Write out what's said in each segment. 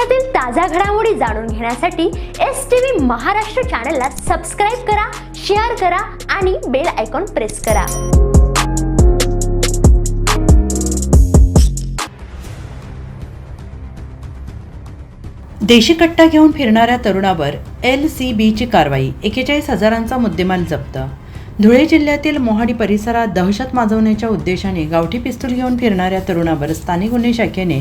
देशातील ताज्या घडामोडी जाणून घेण्यासाठी एस टी व्ही महाराष्ट्र चॅनलला सबस्क्राईब करा शेअर करा आणि बेल आयकॉन प्रेस करा. देशी कट्टा घेऊन फिरणाऱ्या तरुणावर एल सी बीची कारवाई एकेचाळीस हजारांचा मुद्देमाल जप्त. धुळे जिल्ह्यातील मोहाडी परिसरात दहशत माजवण्याच्या उद्देशाने गावठी पिस्तूल घेऊन फिरणाऱ्या तरुणावर स्थानिक गुन्हे शाखेने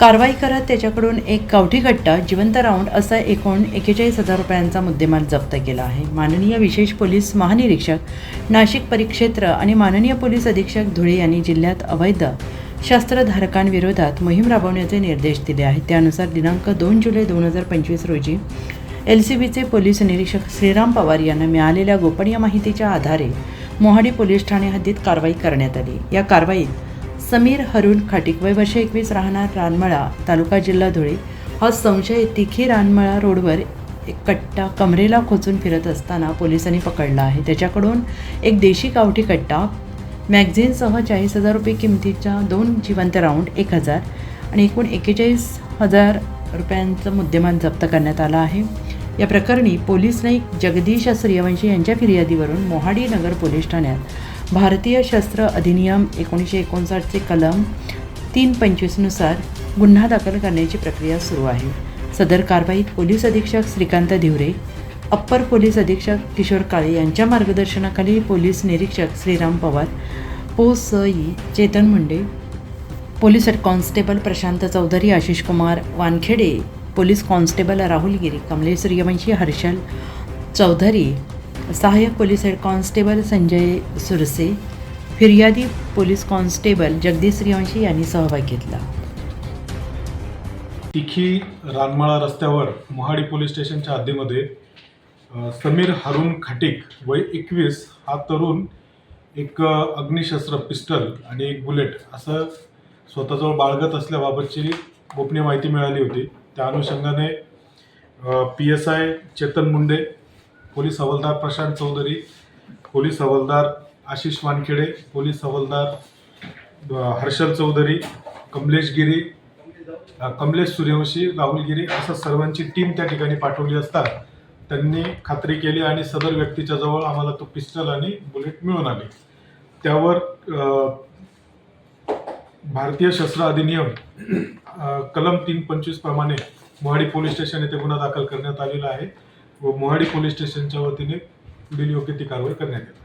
कारवाई करत त्याच्याकडून एक गावठी कट्टा जिवंत राऊंड असा एकूण एकेचाळीस हजार रुपयांचा मुद्देमाल जप्त केला आहे. माननीय विशेष पोलीस महानिरीक्षक नाशिक परिक्षेत्र आणि माननीय पोलीस अधीक्षक धुळे यांनी जिल्ह्यात अवैध शस्त्रधारकांविरोधात मोहीम राबवण्याचे निर्देश दिले आहेत. त्यानुसार दिनांक दोन जुलै दोन हजार पंचवीस रोजी एल सी बीचे पोलीस निरीक्षक श्रीराम पवार यांना मिळालेल्या गोपनीय माहितीच्या आधारे मोहाडी पोलीस ठाणे हद्दीत कारवाई करण्यात आली. या कारवाईत समीर हरुण खाटिक. वय वर्ष एकवीस राहणार रानमळा तालुका जिल्हा धुळे. हा संशय तिखी रानमळा रोडवर एक कट्टा कमरेला खोचून फिरत असताना पोलिसांनी पकडला आहे. त्याच्याकडून एक देशी गावठी कट्टा मॅगझिनसह चाळीस हजार रुपये किमतीच्या दोन जिवंत राऊंड एक हजार आणि एकूण एकेचाळीस हजार रुपयांचं मुद्देमाल जप्त करण्यात आला आहे. या प्रकरणी पोलीस नाईक जगदीश सूर्यवंशी यांच्या फिर्यादीवरून मोहाडी नगर पोलीस ठाण्यात भारतीय शस्त्र अधिनियम एकोणीसशे एकोणसाठचे कलम तीन पंचवीसनुसार गुन्हा दाखल करण्याची प्रक्रिया सुरू आहे. सदर कारवाईत पोलीस अधीक्षक श्रीकांत धिवरे अप्पर पोलीस अधीक्षक किशोर काळे यांच्या मार्गदर्शनाखाली पोलीस निरीक्षक श्रीराम पवार पो स E Chetan Munde police head constable Prashant Chaudhari Ashish Kumar Wankhede police constable Rahul Giri Kamlesh Suryavanshi Harshal Chaudhari सहाय्यक police head constable Sanjay Surse फिर्यादी पोलीस कॉन्स्टेबल जगदीश श्रीवंशी यांनी सहभाग घेतला. तिखी रानमाळा रस्त्यावर मोहाडी पोलीस स्टेशनच्या हद्दीमध्ये समीर हारून खाटिक वय एकवीस हा तरुण एक अग्निशस्त्र पिस्टल आणि एक बुलेट असं स्वतःजवळ बाळगत असल्याबाबतची गोपनीय माहिती मिळाली होती. त्या अनुषंगाने P S I Chetan Munde police हवालदार प्रशांत चौधरी पोलीस हवालदार आशिष वानखेडे पोलीस हवालदार हर्षल चौधरी कमलेश गिरी कमलेश सूर्यवंशी राहुल गिरी असं सर्वांची टीम त्या ठिकाणी पाठवली असता त्यांनी खात्री केली आणि सदर व्यक्तीच्या जवळ आम्हाला तो पिस्टल आणि बुलेट मिळून आले. त्यावर भारतीय शस्त्र अधिनियम कलम तीन पंचवीस प्रमाणे मोहाडी पोलीस स्टेशन येथे गुन्हा दाखल करण्यात आलेला आहे. व मोहाडी पोलीस स्टेशनच्या वतीने पुढील योग्य ती कारवाई करण्यात येईल